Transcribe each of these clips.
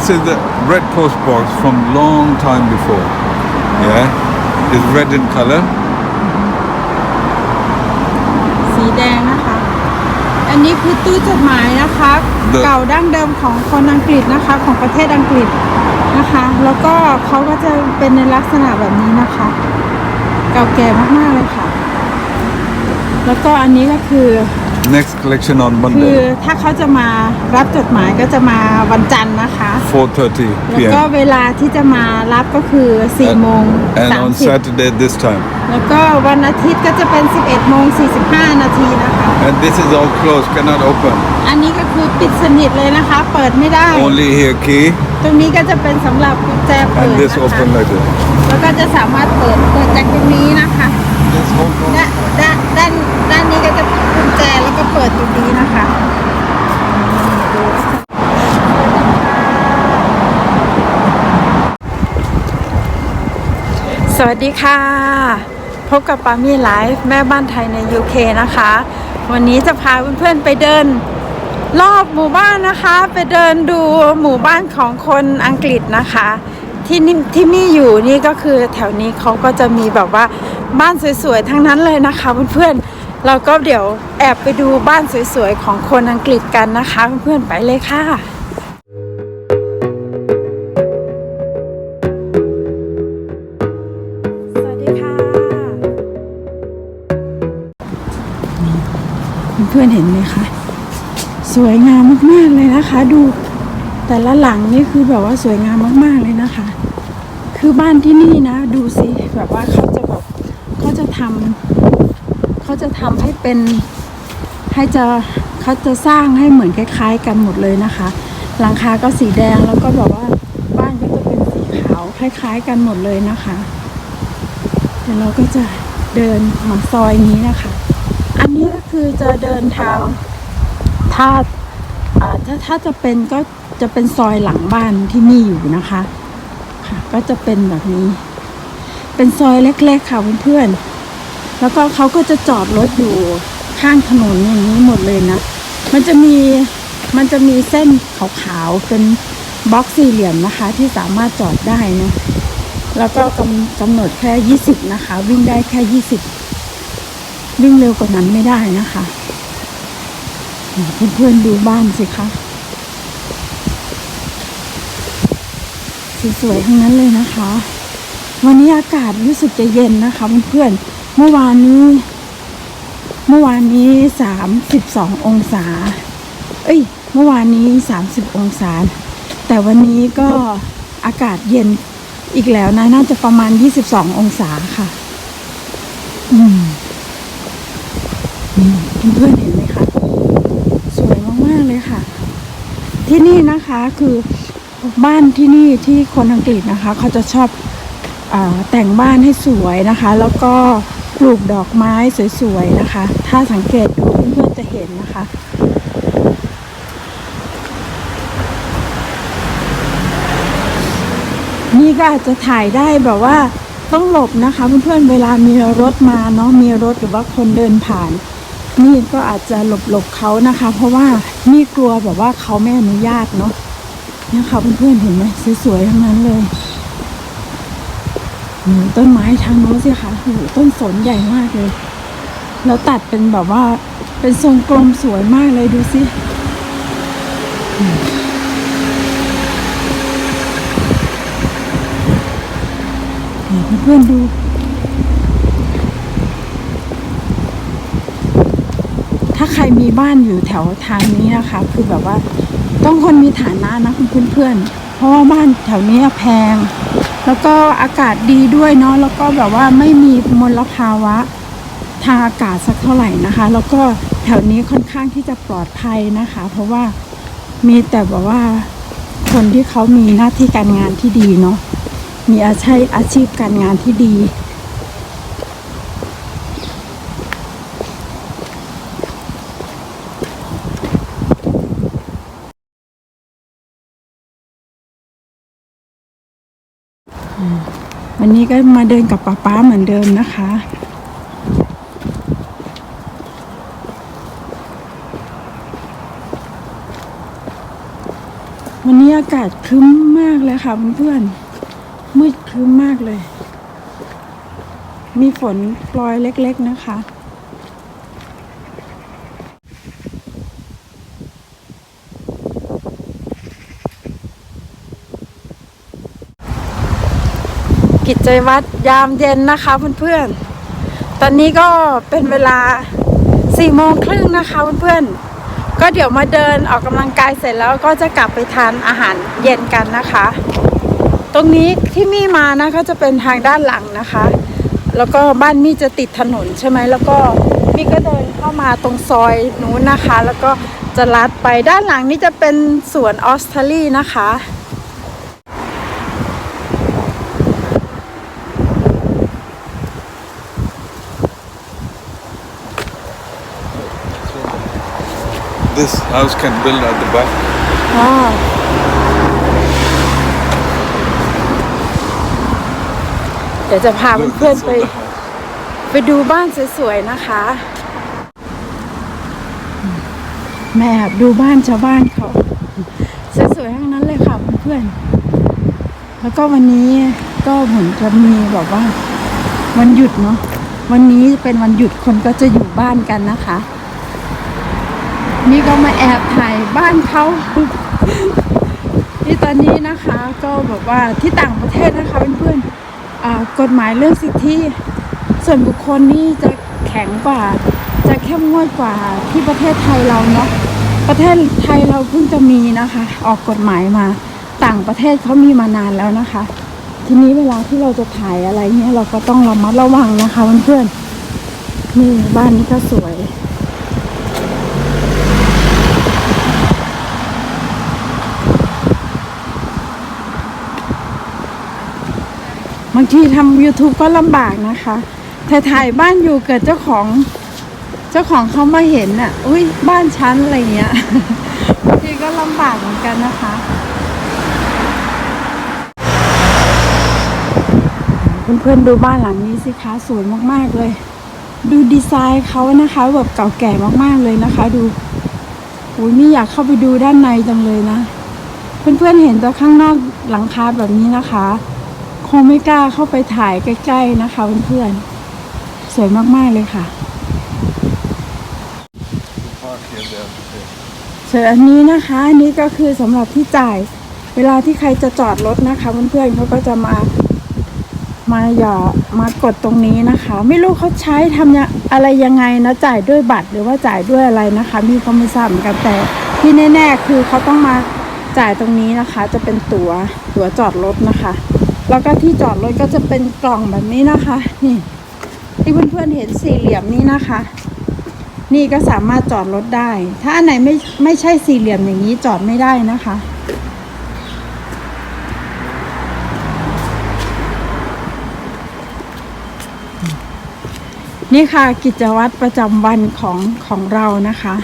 This is the red post box from long time before. Yeah, it's red in color. สีแดงนะคะ อันนี้คือตู้จดหมายนะคะ The- เก่าดั้งเดิมของคนอังกฤษนะคะ ของประเทศอังกฤษนะคะ แล้วก็เขาก็จะเป็นในลักษณะแบบนี้นะคะ เก่าแก่มากๆเลยค่ะ แล้วก็อันนี้ก็คือ Next collection on คือ Monday, ถ้าเขาจะมารับจดหมายก็จะมาวันจันทร์นะคะ 4:30แล้วก็ p.m. เวลาที่จะมารับก็คือ4โมง And on 30 Saturday this time. แล้วก็วันอาทิตย์ก็จะเป็น 11โมง45 นาทีนะคะ And this is all closed, cannot open. อันนี้ก็คือปิดสนิทเลยนะคะ เปิดไม่ได้ Only here key ตรงนี้ก็จะเป็นสำหรับกุญแจเปิด and this นะคะ open like this. แล้วก็จะสามารถเปิดเปิดจากตรงนี้นะคะ This open. ด้านด้านด้านด้านนี้ก็จะเป็นกุญแจแล้วก็เปิดตรงนี้นะคะสวัสดีค่ะ พบกับปามี่ไลฟ์แม่บ้านไทยใน UK นะคะ วันนี้จะพาเพื่อนๆไปเดินรอบหมู่บ้านนะคะ ไปเดินดูหมู่บ้านของคนอังกฤษนะคะ ที่นี่ที่มี่อยู่นี่ก็คือแถวนี้เขาก็จะมีแบบว่าบ้านสวยๆทั้งนั้นเลยนะคะเพื่อนๆ เราก็เดี๋ยวแอบไปดูบ้านสวยๆ ของคนอังกฤษกันนะคะ เพื่อนๆไปเลยค่ะสวัสดีค่ะเพื่อนๆเห็นไหมคะ สวยงามมากๆเลยนะคะ ดูแต่ละหลังนี่คือแบบว่าสวยงามมากๆเลยนะคะ คือบ้านที่นี่นะ ดูสิแบบว่าเขาจะแบบเขาจะทำ เขาจะทำให้เป็นให้จะเขาจะสร้างให้เหมือนคล้าย ๆ กันหมดเลยนะคะ หลังคาก็สีแดงแล้วก็แบบว่าบ้านก็จะเป็นสีขาวคล้าย ๆ กันหมดเลยนะคะเดี๋ยวเราก็จะเดินมาซอยนี้นะคะ อันนี้ก็คือจะเดินทางถ้าอาถ้าถ้าจะเป็นก็จะเป็นซอยหลังบ้านที่มีอยู่นะคะ ค่ะ ก็จะเป็นแบบนี้ เป็นซอยเล็กๆค่ะเพื่อนๆ แล้วก็เขาก็จะจอดรถอยู่ข้างถนนอย่างนี้หมดเลยนะ มันจะมีมันจะมีเส้นขาวๆเป็นบล็อกสี่เหลี่ยมนะคะ ที่สามารถจอดได้นะแล้วก็กำกำหนดแค่ยี่สิบนะคะ วิ่งได้แค่ยี่สิบวิ่งเร็วกว่านั้นไม่ได้นะคะเพื่อนๆดูบ้านสิคะสวยๆทั้งนั้นเลยนะคะ วันนี้อากาศรู้สึกจะเย็นนะคะเพื่อนๆ เมื่อวานนี้ เมื่อวานนี้สามสิบสององศา เอ้ย เมื่อวานนี้สามสิบองศา แต่วันนี้ก็อากาศเย็นอีกแล้วนะ น่าจะประมาณยี่สิบสององศาค่ะ อืมเพื่อนเห็นไหมคะสวยมากๆเลยค่ะ ที่นี่นะคะคือบ้านที่นี่ที่คนอังกฤษนะคะ เขาจะชอบอาแต่งบ้านให้สวยนะคะ แล้วก็ ปลูกดอกไม้สวยๆนะคะ ถ้าสังเกตดูเพื่อนๆจะเห็นนะคะ นี่ก็อาจจะถ่ายได้แบบว่าต้องหลบนะคะ เพื่อนๆเวลามีรถมาเนาะมีรถหรือว่าคนเดินผ่าน นี่ก็อาจจะหลบหลบๆเขานะคะ เพราะว่านี่กลัวแบบว่าเขาไม่อนุญาตเนาะเนี่ยค่ะเพื่อนๆเห็นไหมสวยๆทั้งนั้นเลย ต้นไม้ทางโน้นสิคะโอ้โหต้นสนใหญ่มากเลย แล้วตัดเป็นแบบว่า เป็นทรงกลมสวยมากเลยดูสิเพื่อนดูถ้าใครมีบ้านอยู่แถวทางนี้นะคะ คือแบบว่าต้องคนมีฐานะนะคุณเพื่อนๆเพราะว่าบ้านแถวนี้แพง แล้วก็อากาศดีด้วยเนาะแล้วก็แบบว่าไม่มีมลภาวะทางอากาศสักเท่าไหร่นะคะ แล้วก็แถวนี้ค่อนข้างที่จะปลอดภัยนะคะ เพราะว่ามีแต่แบบว่าคนที่เขามีหน้าที่การงานที่ดีเนาะมีอาชีพอาชีพการงานที่ดี วันนี้ก็มาเดินกับป้าป๊าเหมือนเดิมนะคะววันนี้อากาศครึ้มมากเลยค่ะเพื่อนๆมืดครึ้มมากเลย มีฝนปลอยเล็กๆนะคะ กิจวัตรยามเย็นนะคะเพื่อนๆ ตอนนี้ก็เป็นเวลา4โมงครึ่งนะคะเพื่อนๆ ก็เดี๋ยวมาเดินออกกำลังกายเสร็จแล้วก็จะกลับไปทานอาหารเย็นกันนะคะ ตรงนี้ที่มี่มานะก็จะเป็นทางด้านหลังนะคะ แล้วก็บ้านมี่จะติดถนนใช่ไหมแล้วก็มี่ก็เดินเข้ามาตรงซอยนู้นนะคะ แล้วก็จะลัดไปด้านหลังนี่จะเป็นสวนออสเตรลีนะคะ This house can build at the back. อ๋อเดี๋ยวจะพาเพื่อนๆไป ไปดูบ้านสวยๆนะคะ แม่ดูบ้านชาวบ้านเขาสวยๆทั้งนั้นเลยค่ะเพื่อนๆแล้วก็วันนี้ก็เหมือนจะมีแบบว่า วันหยุดเนาะวันนี้เป็นวันหยุดคนก็จะอยู่บ้านกันนะคะ นี่ก็มาแอบถ่ายบ้านเขาที่ตอนนี้นะคะก็แบบว่าที่ต่างประเทศนะคะเพื่อนๆกฎหมายเรื่องสิทธิส่วนบุคคลนี่จะแข็งกว่า จะเข้มงวดกว่าที่ประเทศไทยเราเนาะประเทศไทยเราเพิ่งจะมีนะคะ ออกกฎหมายมาต่างประเทศเขามีมานานแล้วนะคะ ทีนี้เวลาที่เราจะถ่ายอะไรเนี้ยเราก็ต้องระมัดระวังนะคะเพื่อนๆนี่บ้านนี้ก็สวยางทีทำ YouTube ก็ลำบากนะคะถ่ายถ่ายบ้านอยู่เกิดเจ้าของ เจ้าของเขามาเห็นอะ อุ้ยบ้านชั้นอะไรเงี้ยบางทีก็ลำบากเหมือนกันนะคะเพื่อนๆดูบ้านหลังนี้สิคะสวยมากๆเลย ดูดีไซน์เขานะคะแบบเก่าแก่มากๆเลยนะคะ ดูอุ้ยไม่อยากเข้าไปดูด้านในจังเลยนะ เพื่อนๆเห็นตัวข้างนอกหลังคาแบบนี้นะคะ คงไม่กล้าเข้าไปถ่ายใกล้ๆนะคะเพื่อนๆสวยมากๆเลยค่ะส่วนอันนี้นะคะอันนี้ก็คือสำหรับที่จ่าย เวลาที่ใครจะจอดรถนะคะเพื่อนๆเขาก็จะมามาหยอมากดตรงนี้นะคะ ไม่รู้เขาใช้ทำยังอะไรยังไงนะจ่ายด้วยบัตรหรือว่าจ่ายด้วยอะไรนะคะมีก็ไม่ทราบเหมือนกันแต่ที่แน่ ๆ คือเขาต้องมาจ่ายตรงนี้นะคะ จะเป็นตัว๋วตั๋วจอดรถนะคะ แล้วก็ที่จอดรถก็จะเป็นกล่องแบบนี้นะคะ นี่ที่เพื่อนๆเห็นสี่เหลี่ยมนี้นะคะ นี่ก็สามารถจอดรถได้ ถ้าอันไหนไม่ไม่ใช่สี่เหลี่ยมอย่างนี้จอดไม่ได้นะคะ นี่ค่ะกิจวัตรประจำวันของของเรานะคะ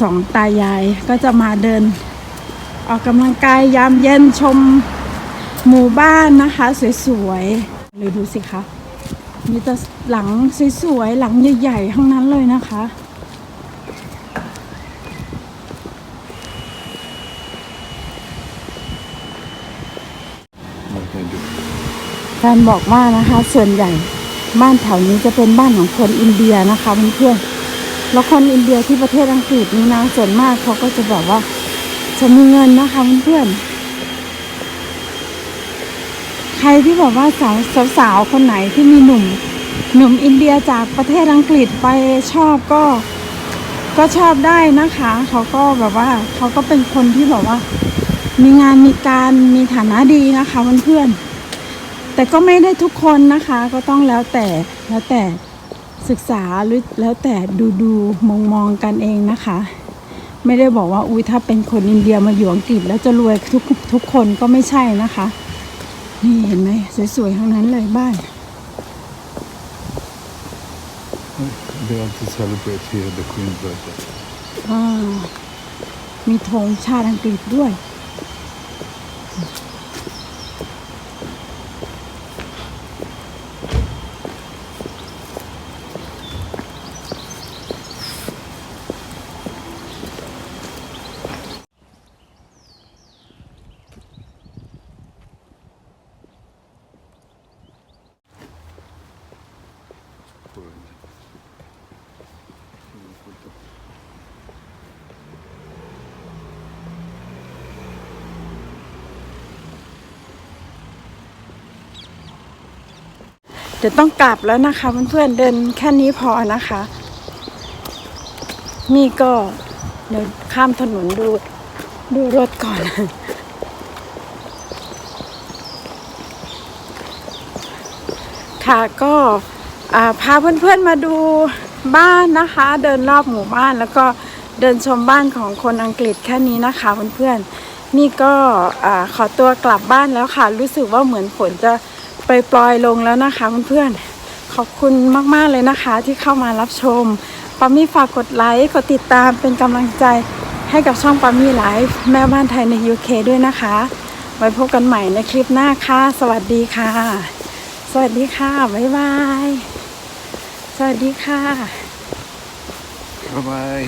สองตายายก็จะมาเดิน ออกกำลังกายยามเย็นชม หมู่บ้านนะคะสวยๆเลยดูสิคะมีแต่หลังสวยๆหลังใหญ่ๆทั้งนั้นเลยนะคะ แฟนบอกว่านะคะ ส่วนใหญ่บ้านแถวนี้จะเป็นบ้านของคนอินเดียนะคะเพื่อนๆแล้วคนอินเดียที่ประเทศอังกฤษนี่นะส่วนมากเขาก็จะแบบว่าจะมีเงินนะคะเพื่อนๆ ใครที่แบบว่าสาวสาวคนไหนที่มีหนุ่ม หนุ่มอินเดียจากประเทศอังกฤษไปชอบก็ ก็ชอบได้นะคะ เขาก็แบบว่าเขาก็เป็นคนที่แบบว่า มีงานมีการมีฐานะดีนะคะเพื่อนๆแต่ก็ไม่ได้ทุกคนนะคะ ก็ต้องแล้วแต่แล้วแต่ศึกษาหรือแล้วแต่ดูดูมองมองกันเองนะคะ ไม่ได้บอกว่าอุ้ยถ้าเป็นคนอินเดียมาอยู่อังกฤษแล้วจะรวยทุกทุกคนก็ไม่ใช่นะคะ นี่เห็นไหมสวยๆทั้งนั้นเลยบ้าน They want to celebrate here the Queen's birthday. อ่ามีธงชาติอังกฤษด้วย เดี๋ยวต้องกลับแล้วนะคะเพื่อนๆเดินแค่นี้พอนะคะ นี่ก็เดี๋ยวข้ามถนนดูดูรถก่อน ค่ะก็พาเพื่อนๆมาดูบ้านนะคะ เดินรอบหมู่บ้านแล้วก็เดินชมบ้านของคนอังกฤษแค่นี้นะคะเพื่อนๆนี่ก็อขอตัวกลับบ้านแล้วค่ะ รู้สึกว่าเหมือนฝนจะ ปปลอยลงแล้วนะคะเพื่อนๆขอบคุณมากๆเลยนะคะที่เข้ามารับชมปามี่ฝากกดไลค์กดติดตามเป็นกำลังใจให้กับช่องปามี่ไลฟ์แม่บ้านไทยใน UK ด้วยนะคะ ไว้พบกันใหม่ในคลิปหน้าค่ะ สวัสดีค่ะ สวัสดีค่ะ บ๊ายบาย สวัสดีค่ะ Bye bye.